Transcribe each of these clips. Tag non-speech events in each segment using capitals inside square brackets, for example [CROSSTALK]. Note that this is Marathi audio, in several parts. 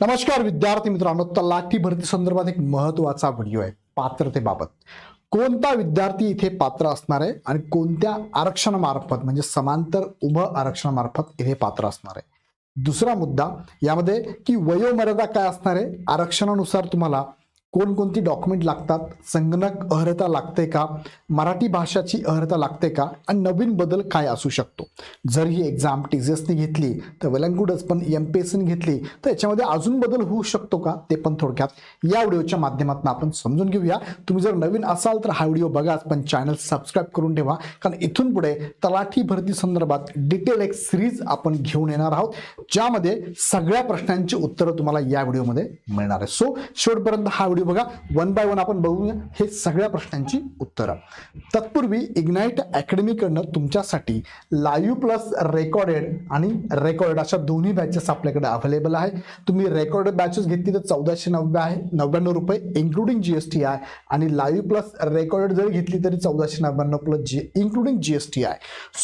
नमस्कार विद्यार्थी मित्रांनो तलाठी भरती संदर्भात एक महत्त्वाचा व्हिडिओ आहे पात्रतेबाबत. कोणता विद्यार्थी इथे पात्र असणार आहे आणि कोणत्या आरक्षणामार्फत म्हणजे समांतर उभं आरक्षणामार्फत इथे पात्र असणार आहे? दुसरा मुद्दा यामध्ये की वयोमर्यादा काय असणार आहे? आरक्षणानुसार तुम्हाला कोणकोणती डॉक्युमेंट लागतात? संगणक अर्हता लागते का? मराठी भाषाची अर्हता लागते का? आणि नवीन बदल काय असू शकतो? जर ही एक्झाम टी जी एसने घेतली तर वेलंगुडच पण एम पी एस घेतली तर याच्यामध्ये अजून बदल होऊ शकतो का? ते पण थोडक्यात या व्हिडिओच्या माध्यमातून आपण समजून घेऊया. तुम्ही जर नवीन असाल तर हा व्हिडिओ बघाच पण चॅनल सबस्क्राईब करून ठेवा. कारण इथून पुढे तलाठी भरती संदर्भात डिटेल एक सिरीज आपण घेऊन येणार आहोत ज्यामध्ये सगळ्या प्रश्नांची उत्तरं तुम्हाला या व्हिडिओमध्ये मिळणार आहे सो शेवटपर्यंत हा व्हिडिओ बघा वन बाय वन आपण बघूया हे सगळ्या प्रश्नांची उत्तरं. तत्पूर्वी इग्नाईट अकॅडमीकडनं तुमच्यासाठी लाईव्ह प्लस रेकॉर्डेड आणि रेकॉर्डेड अशा दोन्ही बॅचेस आपल्याकडे अवेलेबल आहे. तुम्ही रेकॉर्डेड बॅचेस घेतली तर चौदाशे नव्या आहे नव्याण्णव रुपये इन्क्लुडिंग जी एस टी आहे. आणि लाईव्ह प्लस रेकॉर्डेड जरी घेतली तरी चौदाशे नव्याण्णव plus G including G S T आहे.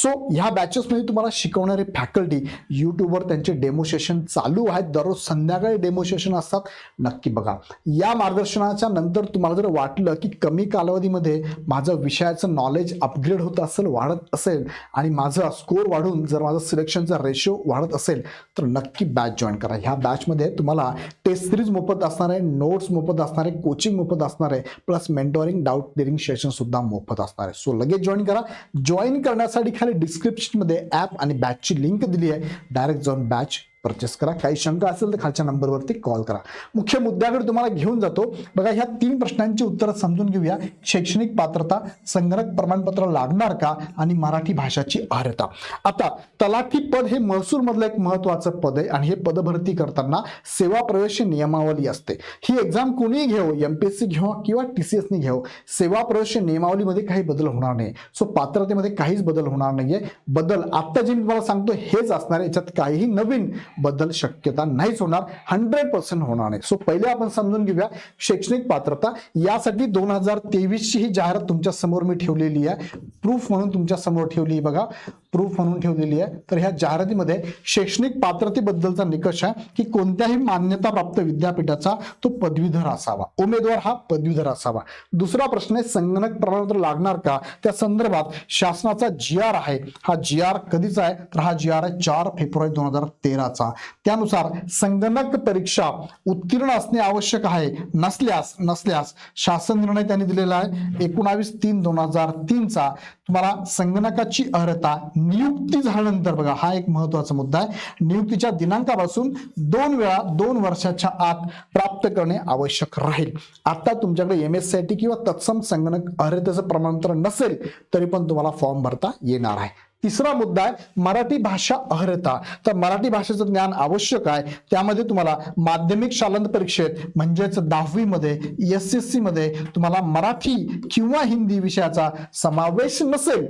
सो ह्या बॅचेसमध्ये तुम्हाला शिकवणारे फॅकल्टी यूट्यूबवर त्यांचे डेमो सेशन चालू आहेत. दररोज संध्याकाळी डेमो सेशन असतात. नक्की बघा. या मार्गदर्शनाच्या नंतर तुम्हाला जर वाटलं की कमी कालावधीमध्ये माझं विषयाचं नॉलेज अपग्रेड होत असेल वाढत असेल आणि माझा स्कोर वाढून जर माझं सिलेक्शनचा रेशो वाढत असेल तर नक्की बॅच जॉईन करा. ह्या बॅचमध्ये तुम्हाला टेस्ट सिरीज मोफत असणार आहे नोट्स मोफत असणार आहे कोचिंग मोफत असणार आहे प्लस मेंटॉरिंग डाऊट क्लिअरिंग सेशनसुद्धा मोफत असणार आहे. सो लगेच जॉईन करा. जॉईन करण्यासाठी खाली डिस्क्रिप्शनमध्ये ॲप आणि बॅचची लिंक दिली आहे. डायरेक्ट जाऊन बॅच परचेस करा. काही शंका असेल तर खालच्या नंबरवरती कॉल करा. मुख्य मुद्द्याकडे तुम्हाला घेऊन जातो. बघा ह्या तीन प्रश्नांची उत्तरं समजून घेऊया. शैक्षणिक पात्रता संगणक प्रमाणपत्र लागणार का? आणि मराठी भाषाची अर्हता आता तलाठी पद हे महसूल मधलं एक महत्वाचं पद आहे. आणि हे पदभरती करताना सेवा प्रवेश नियमावली असते. ही एक्झाम कोणीही घेऊ एमपीएससी घेऊ किंवा टी सी एसनी घेऊ सेवा प्रवेश नियमावलीमध्ये काही बदल होणार नाही. सो पात्रतेमध्ये काहीच बदल होणार नाहीये. बदल आता जे मी तुम्हाला सांगतो हेच असणार आहे. याच्यात काहीही नवीन बदल शक्यता नाहीच होणार. हंड्रेड पर्सेंट होणार नाही. सो पहिले आपण समजून घेऊया शैक्षणिक पात्रता. यासाठी दोन हजार तेवीसची ही जाहिरात तुमच्यासमोर मी ठेवलेली आहे. प्रूफ म्हणून तुमच्यासमोर ठेवली बघा. प्रूफ म्हणून ठेवलेली आहे. तर ह्या जाहिरातीमध्ये शैक्षणिक पात्रतेबद्दलचा निकष आहे की कोणत्याही मान्यताप्राप्त विद्यापीठाचा तो पदवीधर असावा. उमेदवार हा पदवीधर असावा. दुसरा प्रश्न आहे संगणक प्रमाणपत्र लागणार का? त्या संदर्भात शासनाचा जी आर आहे. हा जी आर कधीचा आहे? तर हा जी आर आहे चार फेब्रुवारी दोन हजार तेराचा. त्यानुसार संगणक परीक्षा उत्तीर्ण असणे आवश्यक आहे. नसल्यास नसल्यास शासन निर्णय त्यांनी दिलेला आहे. एकोणावीस तीन दोन हजार तीनचा तुम्हाला संगणकाची अर्हता नियुक्ती झाल्यानंतर बघा हा एक महत्त्वाचा मुद्दा आहे. नियुक्तीच्या दिनांकापासून दोन वेळा दोन वर्षाच्या आत प्राप्त करणे आवश्यक राहील. आता तुमच्याकडे M S C I T किंवा तत्सम संगणक अर्हतेचं प्रमाणपत्र नसेल तरी पण तुम्हाला फॉर्म भरता येणार आहे. तिसरा मुद्दा आहे मराठी भाषा अर्हता तर मराठी भाषेचं ज्ञान आवश्यक आहे. त्यामध्ये तुम्हाला माध्यमिक शालन परीक्षेत म्हणजेच दहावीमध्ये एस एस सी मध्ये तुम्हाला मराठी किंवा हिंदी विषयाचा समावेश नसेल.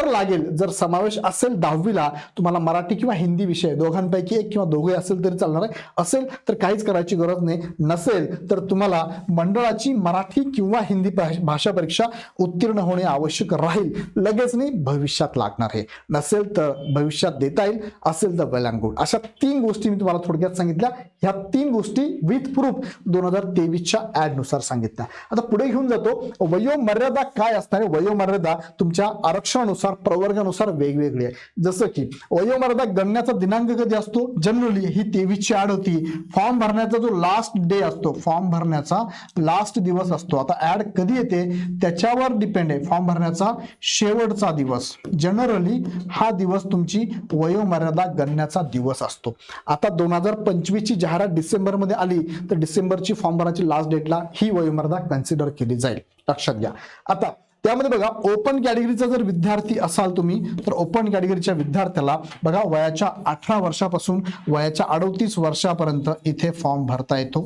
तर लागेल. जर समावेश असेल दहावीला तुम्हाला मराठी किंवा हिंदी विषय दोघांपैकी एक किंवा दोघे असेल तरी चालणार आहे. असेल तर काहीच करायची गरज नाही. नसेल तर तुम्हाला मंडळाची मराठी किंवा हिंदी भाषा परीक्षा उत्तीर्ण होणे आवश्यक राहील. लगेच नाही भविष्यात लागणार आहे. नसेल तर भविष्यात देता येईल असेल तर वेल अँड गुड अशा तीन गोष्टी मी तुम्हाला थोडक्यात सांगितल्या. ह्या तीन गोष्टी विथ प्रूफ दोन हजार तेवीसच्या ऍडनुसार सांगितल्या. आता पुढे घेऊन जातो. वयोमर्यादा काय असणार आहे? वयोमर्यादा तुमच्या आरक्षणानुसार प्रवर्गानुसार वेगवेगळी आहे. जसं की वयोमर्यादा गणण्याचा दिनांक कधी असतो? जनरली ही तेवीसची आड होती. फॉर्म भरण्याचा जो लास्ट डे असतो फॉर्म भरण्याचा लास्ट दिवस असतो. आता ऍड कधी येते? त्याच्यावर डिपेंड आहे. फॉर्म भरण्याचा शेवटचा दिवस. जनरली हा दिवस तुमची वयोमर्यादा गणण्याचा दिवस असतो. आता दोन हजार पंचवीसची जाहिरात डिसेंबरमध्ये आली तर डिसेंबरची फॉर्म भरायची लास्ट डेटला ही वयोमर्यादा कन्सिडर केली जाईल. लक्षात घ्या. आता त्यामध्ये बघा ओपन कॅटेगरीचा जर विद्यार्थी असाल तुम्ही तर ओपन कॅटेगरीच्या विद्यार्थ्याला बघा वयाच्या अठरा वर्षापासून वयाच्या अडतीस वर्षापर्यंत इथे फॉर्म भरता येतो.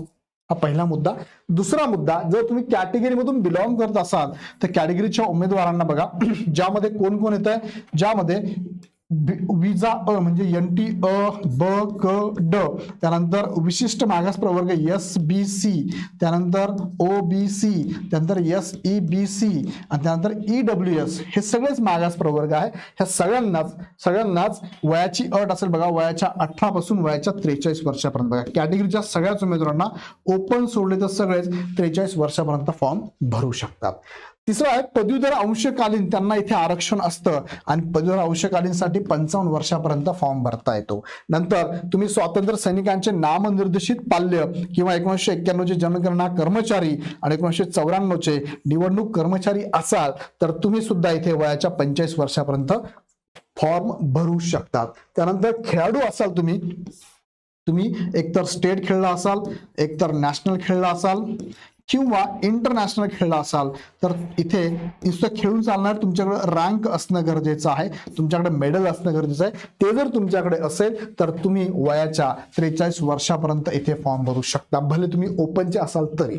हा पहिला मुद्दा. दुसरा मुद्दा जर तुम्ही कॅटेगरीमधून बिलॉंग करत असाल तर कॅटेगरीच्या उमेदवारांना बघा [CLEARS THROAT] ज्यामध्ये कोण कोण येत आहे ज्यामध्ये विजा अ म्हणजे एन टी अ ब क ड. त्यानंतर विशिष्ट मागास प्रवर्ग एस बी सी त्यानंतर ओ बी सी त्यानंतर एस ई बी सी आणि त्यानंतर ई डब्ल्यू एस हे सगळेच मागास प्रवर्ग आहे. ह्या सगळ्यांनाच सगळ्यांनाच वयाची अट असेल बघा वयाच्या अठरा पासून वयाच्या त्रेचाळीस वर्षापर्यंत बघा. कॅटेगरीच्या सगळ्याच उमेदवारांना ओपन सोडले तर सगळेच त्रेचाळीस वर्षापर्यंत फॉर्म भरू शकतात. तिसरं आहे पदवीधर अंशकालीन त्यांना इथे आरक्षण असतं. आणि पदवीधर अंशकालीनसाठी पंचावन्न वर्षापर्यंत फॉर्म भरता येतो. नंतर तुम्ही स्वातंत्र्य सैनिकांचे नामनिर्देशित पाल्य किंवा एकोणीसशे एक्क्याण्णवचे जनगणना कर्मचारी आणि एकोणीसशे चौऱ्याण्णवचे निवडणूक कर्मचारी असाल तर तुम्ही सुद्धा इथे वयाच्या पंचेचाळीस वर्षापर्यंत फॉर्म भरू शकतात. त्यानंतर खेळाडू असाल तुम्ही तुम्ही एकतर स्टेट खेळला असाल एकतर नॅशनल खेळला असाल किंवा इंटरनॅशनल खेळला असाल तर इथे नुसतं खेळून चालणार तुमच्याकडे रँक असणं गरजेचं आहे. तुमच्याकडे मेडल असणं गरजेचं आहे. ते जर तुमच्याकडे असेल तर तुम्ही वयाच्या त्रेचाळीस वर्षापर्यंत इथे फॉर्म भरू शकता. भले तुम्ही ओपनचे असाल तरी.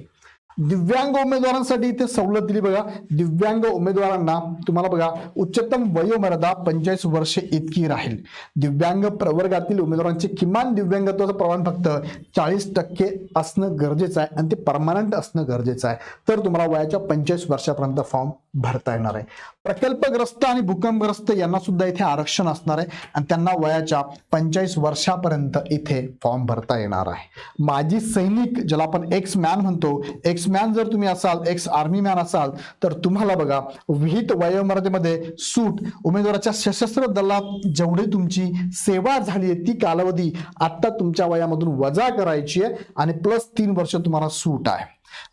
दिव्यांग उमेदवारांसाठी इथे सवलत दिली बघा. दिव्यांग उमेदवारांना तुम्हाला बघा उच्चतम वयोमर्यादा पंचेचाळीस वर्षे इतकी राहील. दिव्यांग प्रवर्गातील उमेदवारांचे किमान दिव्यांगत्वाचं प्रमाण फक्त चाळीस टक्के असणं गरजेचं आहे आणि ते परमानंट असणं गरजेचं आहे. तर तुम्हाला वयाच्या पंचेचाळीस वर्षापर्यंत फॉर्म भरता येणार आहे. प्रकल्पग्रस्त आणि भूकंपग्रस्त यांना सुद्धा इथे आरक्षण असणार आहे आणि त्यांना वयाच्या पंचेचाळीस वर्षापर्यंत इथे फॉर्म भरता येणार आहे. माजी सैनिक ज्याला आपण एक्स मॅन म्हणतो एक्स मॅन जर तुम्ही असाल एक्स आर्मी मॅन असाल तर तुम्हाला बघा विहित वयोमर्यादेमध्ये सूट उमेदवाराच्या सशस्त्र दलात जेवढी तुमची सेवा झाली आहे ती कालावधी आता तुमच्या वयामधून वजा करायची आहे आणि प्लस तीन वर्ष तुम्हाला सूट आहे.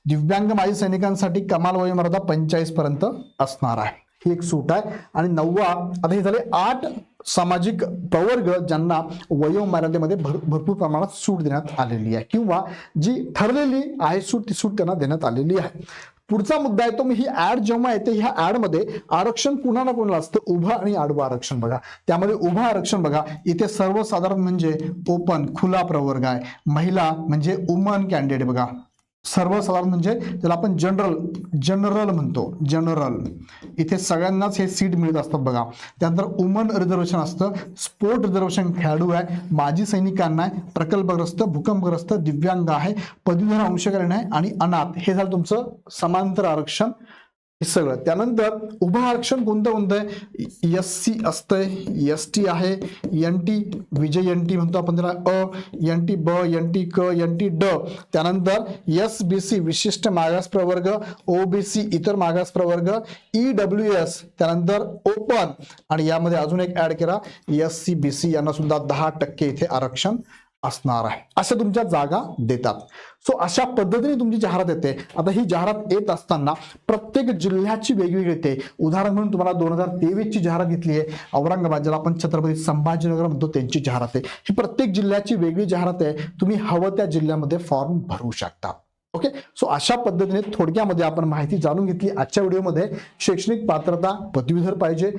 दिव्यांग माजी सैनिकांसाठी कमाल वयोमर्यादा पंचेचाळीस पर्यंत असणार आहे. ही एक सूट आहे. आणि नववा आता हे झाले आठ सामाजिक प्रवर्ग ज्यांना वयोमर्यादेमध्ये भर भरपूर प्रमाणात सूट देण्यात आलेली आहे किंवा जी ठरलेली आहे सूट ती सूट त्यांना देण्यात आलेली आहे. पुढचा मुद्दा आहे तो मी ही ऍड जेव्हा येते ह्या ऍडमध्ये आरक्षण पुन्हा ना कोणाला असतं? उभं आणि आडवं आरक्षण बघा. त्यामध्ये उभं आरक्षण बघा. इथे सर्वसाधारण म्हणजे ओपन खुला प्रवर्ग आहे. महिला म्हणजे उमन कॅन्डिडेट बघा. सर्वसाधारण म्हणजे त्याला आपण जनरल जनरल म्हणतो. जनरल इथे सगळ्यांनाच हे सीट मिळत असतात बघा. त्यानंतर वुमन रिझर्वेशन असतं. स्पोर्ट रिझर्वेशन खेळाडू आहे. माजी सैनिकांना आहे. प्रकल्पग्रस्त भूकंपग्रस्त दिव्यांग आहे. पदवीधर अंशकरण आहे. आणि अनाथ. हे झालं तुमचं समांतर आरक्षण. हे सगळं. त्यानंतर उभं आरक्षण कोणतं कोणतं आहे? एस सी असतंय. एस टी आहे. एन टी विजय एन टी म्हणतो आपण त्याला. अ एन टी ब एन टी क एन टी ड. त्यानंतर एस बी सी विशिष्ट मागास प्रवर्ग ओ बी सी इतर मागास प्रवर्ग ई डब्ल्यू एस त्यानंतर ओपन आणि यामध्ये अजून एक ऍड केला. एस सी बी सी यांना सुद्धा दहा टक्के इथे आरक्षण असणार आहे. अशा तुमच्या जागा देतात. सो अशा पद्धतीने तुमची जाहिरात येते. आता ही जाहिरात येत असताना प्रत्येक जिल्ह्याची वेगवेगळी येते. उदाहरण म्हणून तुम्हाला दोन हजार तेवीस ची जाहिरात घेतली आहे. औरंगाबाद ज्याला आपण छत्रपती संभाजीनगर म्हणतो त्यांची जाहिरात आहे. ही प्रत्येक जिल्ह्याची वेगळी जाहिरात आहे. तुम्ही हवं त्या जिल्ह्यामध्ये फॉर्म भरू शकता. ओके? सो अशा पद्धतीने थोडक्यामध्ये आपण माहिती जाणून घेतली. आजच्या व्हिडिओमध्ये शैक्षणिक पात्रता पदवीधर पाहिजे.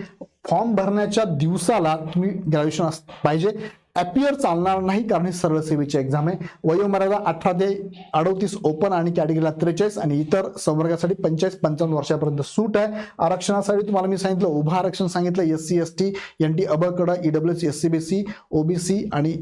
फॉर्म भरण्याच्या दिवसाला तुम्ही ग्रॅज्युएशन पाहिजे. अपियर चालणार नाही कारण ही सरळ सेवेची एक्झाम आहे. वयोमर्यादा अठरा ते अडोतीस ओपन आणि कॅटेगरीला त्रेचाळीस आणि इतर संवर्गासाठी पंचेचाळीस पंचावन्न वर्षापर्यंत सूट आहे. आरक्षणासाठी तुम्हाला मी सांगितलं उभं आरक्षण सांगितलं S C S T N T अबकड E W C S C B C OBC आणि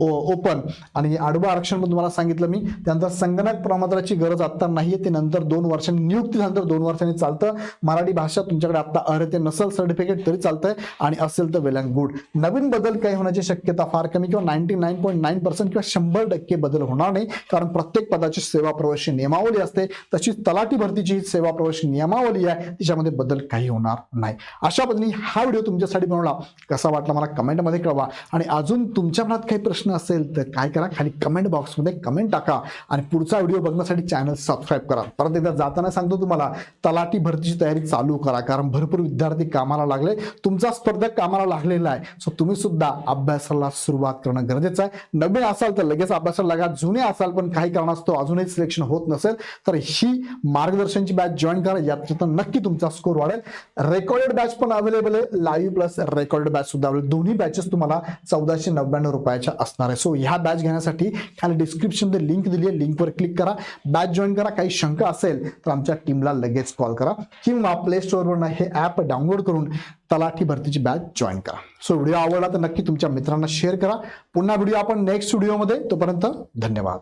ओपन आणि आडवं आरक्षण पण तुम्हाला सांगितलं मी. त्यानंतर संगणक प्रमात्राची गरज आत्ता नाही आहे ते नंतर दोन वर्षांनी नियुक्ती दोन वर्षांनी चालतं. मराठी भाषा तुमच्याकडे आत्ता अर्हते नसेल सर्टिफिकेट तरी चालतंय. आणि असेल तर वेल अँड गुड नवीन बदल काही होण्याची शक्यता फार कमी किंवा ninety nine point nine percent किंवा शंभर टक्के बदल होणार नाही. कारण प्रत्येक पदाची सेवा प्रवेश नियमावली असते. तशीच तलाठी भरतीची सेवा प्रवेश नियमावली आहे. तिच्यामध्ये बदल काही होणार नाही. अशा पद्धतीने हा व्हिडिओ तुमच्यासाठी बनवला. कसा वाटला मला कमेंटमध्ये कळवा. आणि अजून तुमच्या मनात काही प्रश्न असेल तर काय करा? खाली कमेंट बॉक्समध्ये कमेंट टाका. आणि पुढचा व्हिडिओ बघण्यासाठी चॅनल सबस्क्राईब करा. परत एकदा जाताना सांगतो तुम्हाला तलाठी भरतीची तयारी चालू करा. कारण भरपूर विद्यार्थी कामाला लागले. तुमचा स्पर्धक कामाला लागलेला आहे. सो तुम्ही सुद्धा अभ्यासाला सुरुवात करणं गरजेचं आहे. नवीन असाल तर लगेच अभ्यासाला लागा. जुने असाल पण काही कारणास्तव अजूनही सिलेक्शन होत नसेल तर ही मार्गदर्शनची बॅच जॉईन करा. यात नक्की तुमचा स्कोर वाढेल. रेकॉर्डेड बॅच पण अवेलेबल आहे. लाईव्ह प्लस रेकॉर्डेड बॅच सुद्धा अवेलेबल दोन्ही बॅचेस तुम्हाला चौदाशे नव्याण्णव रुपयाच्या असणार आहे. सो ह्या बॅच घेण्यासाठी खाली डिस्क्रिप्शनमध्ये लिंक दिली आहे. लिंकवर क्लिक करा. बॅच जॉईन करा. काही शंका असेल तर आमच्या टीमला लगेच कॉल करा. किंवा प्ले स्टोअरवरनं हे ॲप डाउनलोड करून तलाठी भरतीची बॅच जॉईन करा. सो व्हिडिओ आवडला तर नक्की तुमच्या मित्रांना शेअर करा. पुन्हा व्हिडिओ आपण नेक्स्ट व्हिडिओमध्ये तोपर्यंत धन्यवाद.